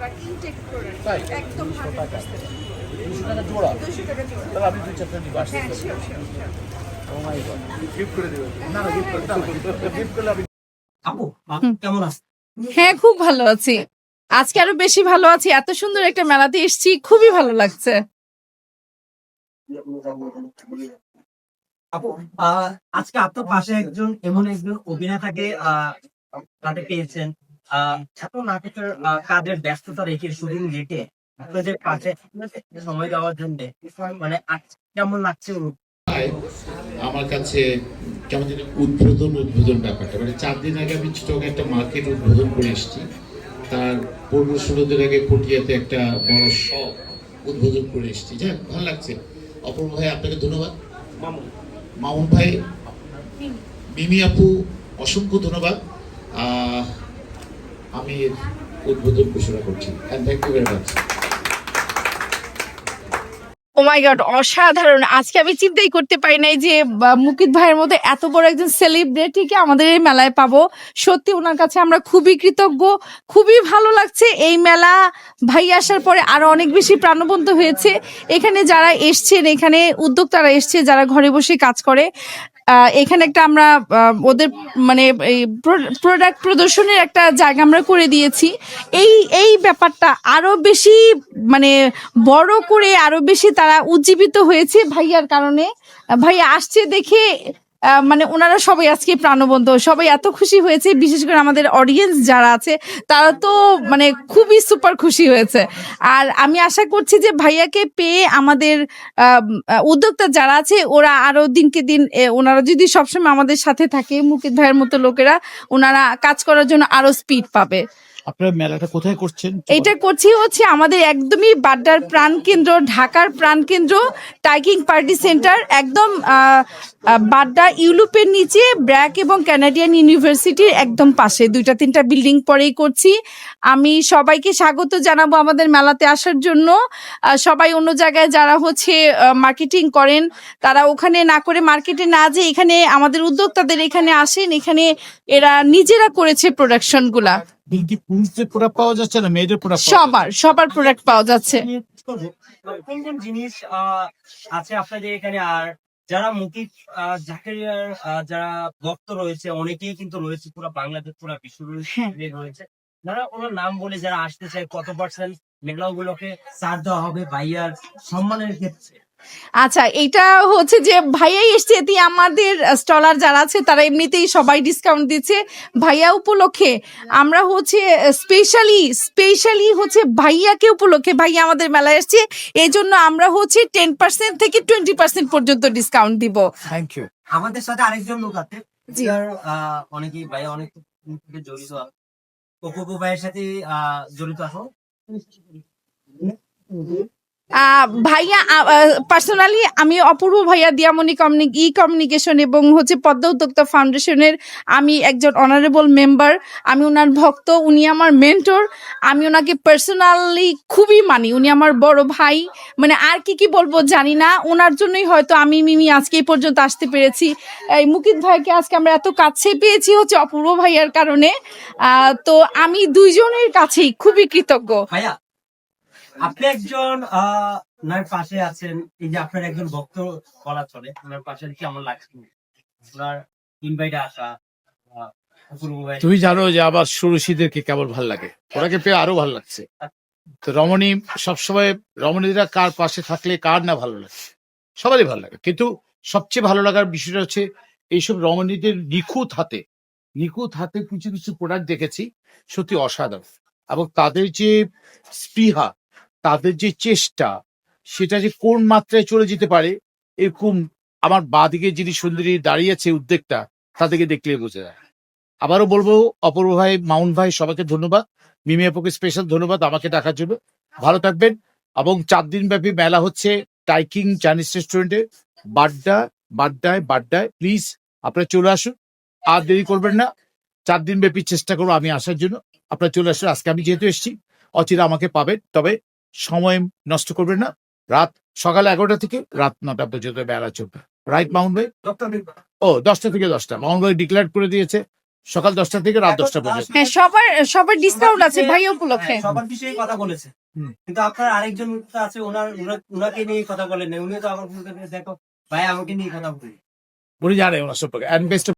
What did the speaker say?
Product intact product একদম 200 hundred টাকা। Percent দুশো টাকা জোড়া? দুশো টাকা জোড়া। তাহলে আমি দুই চারটা নিবো আসতে হ্যাঁ sure sure sure oh my God. Gift করে দেবেন। না না গিফট করতে গিফট করলে আমি আপু কেমন আছেন? হ্যাঁ খুব ভালো আছি। আজকে আরও বেশি ভালো আছি। এত সুন্দর একটা মেলাতে এসেছি খুবই ভালো লাগছে। আপু আহ, আজকে আপনার পাশে একজন এমন একজন অভিনেতাকে আহ, পেয়েছেন। এত নাটকের কাজের ব্যস্ততা রেখে শুটিং রেখে আপনাদের পাশে সময় দেওয়ার জন্য মানে কেমন লাগছে আমার কাছে কেমন যেন উদ্বোধন উদ্বোধন ব্যাপারটা। মানে চার দিন আগে আমি চিটকে একটা মার্কেট উদ্বোধন করে এসেছি। তার পনেরো ষোলো দিন আগে পটিয়াতে একটা বড় শপ উদ্বোধন করে এসেছি। যাক ভালো লাগছে। অপূর্ব ভাই আপনাকে ধন্যবাদ। মামুন। ভাই মিমি আপু অসংখ্য ধন্যবাদ। আমি উদ্বোধন ঘোষণা করছি। And thank you very much oh my God অসাধারণ। আজকে আমি চিন্তাই করতে পারি নাই যে মুকিত ভাইয়ের মতো এত বড় একজন সেলিব্রিটিকে আমাদের এই মেলায় পাবো। সত্যি ওনার কাছে আমরা খুবই কৃতজ্ঞ, খুবই ভালো লাগছে। এই মেলা ভাই আসার পরে আরও অনেক বেশি প্রাণবন্ত হয়েছে। এখানে যারা এসছেন, এখানে উদ্যোক্তারা এসছে যারা ঘরে বসে কাজ করে এখানে একটা আমরা ওদের মানে প্রোডাক্ট প্রদর্শনের একটা জায়গা আমরা করে দিয়েছি। এই এই ব্যাপারটা আরও বেশি মানে বড় করে, আরও বেশি তারা উজ্জীবিত হয়েছে ভাইয়ার কারণে। ভাইয়া আসছে দেখে মানে ওনারা সবাই আজকে প্রাণবন্ত। সবাই এত খুশি হয়েছে, বিশেষ করে আমাদের অডিয়েন্স যারা আছে, তারা তো মানে খুবই সুপার খুশি হয়েছে। আর আমি আশা করছি যে ভাইয়াকে পেয়ে আমাদের উদ্যোক্তা যারা আছে, ওরা আরও দিনকে দিন ওনারা যদি সবসময় আমাদের সাথে থাকে মুকিত ভাইয়ের মতো লোকেরা, ওনারা কাজ করার জন্য আরও স্পিড পাবে। আপনার মেলাটা কোথায় করছেন? এটা করছি হচ্ছে আমাদের একদমই বাড্ডার প্রাণকেন্দ্র ঢাকার প্রাণকেন্দ্র টাইকিং পার্টি সেন্টার একদম বাড্ডা ইউরোপের নিচে ব্র্যাক এবং কানাডিয়ান ইউনিভার্সিটির একদম পাশে। দুইটা তিনটা বিল্ডিং পরেই করছি। আমি সবাইকে স্বাগত জানাব আমাদের মেলাতে আসার জন্য। সবাই অন্য জায়গায় যারা হচ্ছে মার্কেটিং করেন তারা ওখানে না করে মার্কেটে না যে এখানে আমাদের উদ্যোক্তাদের এখানে আসেন। এখানে এরা নিজেরা করেছে প্রোডাকশনগুলা কি পুরুষদের প্রোডাক্ট পাওয়া যাচ্ছে না মেয়েদের প্রোডাক্ট সবার সবার প্রোডাক্ট পাওয়া যাচ্ছে। কোন কোন জিনিস আহ, আছে আপনাদের এখানে আর যারা আহ, জাকারিয়ার যারা ভক্ত রয়েছে অনেকেই কিন্তু রয়েছে পুরো বাংলাদেশ পুরো বিশ্ব হ্যাঁ। রয়েছে। যারা ওনার নাম বলে যারা আসতে চায় কত পার্সেন্ট মেলাগুলোকে ছাড় দেওয়া হবে ভাইয়ার সম্মানের ক্ষেত্রে? আচ্ছা এটা হচ্ছে যে ভাইয়াই এসছে এতে আমাদের স্টলার যারা আছে তারা এমনিতেই সবাই ডিসকাউন্ট দিচ্ছে ভাইয়া উপলক্ষে। আমরা হচ্ছে স্পেশালি স্পেশালি হচ্ছে ভাইয়াকে উপলক্ষে ভাইয়া আমাদের মেলায় এসছে এই জন্য আমরা হচ্ছে টেন পার্সেন্ট থেকে টোয়েন্টি পার্সেন্ট পর্যন্ত ডিসকাউন্ট দিব। থ্যাংক ইউ আমাদের সাথে আরেকজন লোক আছে অনেকেই ভাই অনেক জড়িত অপূর্ব ভাইয়ের সাথে জড়িত আছো? ভাইয়া পার্সোনালি আমি অপূর্ব ভাইয়া দিয়ামণি কমিউনি ই কমিউনিকেশন এবং হচ্ছে পদ্মা উদ্যোক্তা ফাউন্ডেশনের আমি একজন অনারেবল মেম্বার আমি ওনার ভক্ত, উনি আমার মেন্টর আমি ওনাকে পার্সোনালি খুবই মানি, উনি আমার বড় ভাই মানে আর কি কি বলব জানি না ওনার জন্যই হয়তো আমি মিমি আজকে এই পর্যন্ত আসতে পেরেছি। এই মুকিত ভাইকে আজকে আমরা এত কাছে পেয়েছি হচ্ছে অপূর্ব ভাইয়ার কারণে তো আমি দুইজনের কাছেই খুবই কৃতজ্ঞ। আপনি একজন, আহ, ওনার পাশে আছেন, এই যে আপনার একজন ভক্ত বলা চলে, ওনার পাশে কেমন লাগছে। ওনার ইনভাইটে আসা তুমি জানো যে আবার সুরশীদেরকে কেমন ভালো লাগে। ওনাকে পেয়ে আরও ভালো লাগছে। তো রমণী, সবসময় রমণীরা কার পাশে থাকলে কার না ভালো লাগে? সবারই ভালো লাগে। কিন্তু সবচেয়ে ভালো লাগার বিষয়টা হচ্ছে, এইসব রমণীদের নিখুঁত হাতে নিখুঁত হাতে কিছু কিছু প্রোডাক্ট দেখেছি, সত্যি অসাধারণ। এবং তাদের যে স্পৃহা তাদের যে চেষ্টা, সেটা যে কোন মাত্রায় চলে যেতে পারে, এরকম আমার বাদিকে যিনি সুন্দরী দাঁড়িয়ে আছে উদ্যোগটা তাদেরকে দেখলে বোঝা যায়। আবারও বলব, অপূর্ব ভাই মাউন্ট ভাই, সবাইকে ধন্যবাদ। মিমি আপুকে স্পেশাল ধন্যবাদ আমাকে ডাকার জন্য। ভালো থাকবেন এবং চার দিন ব্যাপী মেলা হচ্ছে টাইকিং চাইনিজ রেস্টুরেন্টে বাড্ডা, বাড্ডায় বাড্ডায় প্লিজ আপনারা চলে আসুন। আর দেরি করবেন না। চার দিন ব্যাপী চেষ্টা করব আমি আসার জন্য। আপনারা চলে আসুন, আজকে আমি যেহেতু এসেছি, অচিরা আমাকে পাবেন। তবে সময় নষ্ট করবেন না। রাত সকাল এগারোটা থেকে রাত নটা পর্যন্ত মেলা চলবে। রাইট মাউন্ট ভাই? ও দশটা থেকে দশটা। মাউন্ট ভাই ডিক্লেয়ার করে দিয়েছে সকাল দশটা থেকে রাত দশটা পর্যন্ত। হ্যাঁ সবার সবার ডিসকাউন্ট আছে ভাইয়া উপলক্ষে। হ্যাঁ, সবার বিষয়ে কথা বলেছে। কিন্তু আপনার আরেকজন আছে ওনার ওনার- ওনাকে নিয়ে কথা বলেন উনি তো আমার দেখো ভাই আমাকে নিয়ে কথা বলি উনি জানে ওনার সম্পর্কে। And best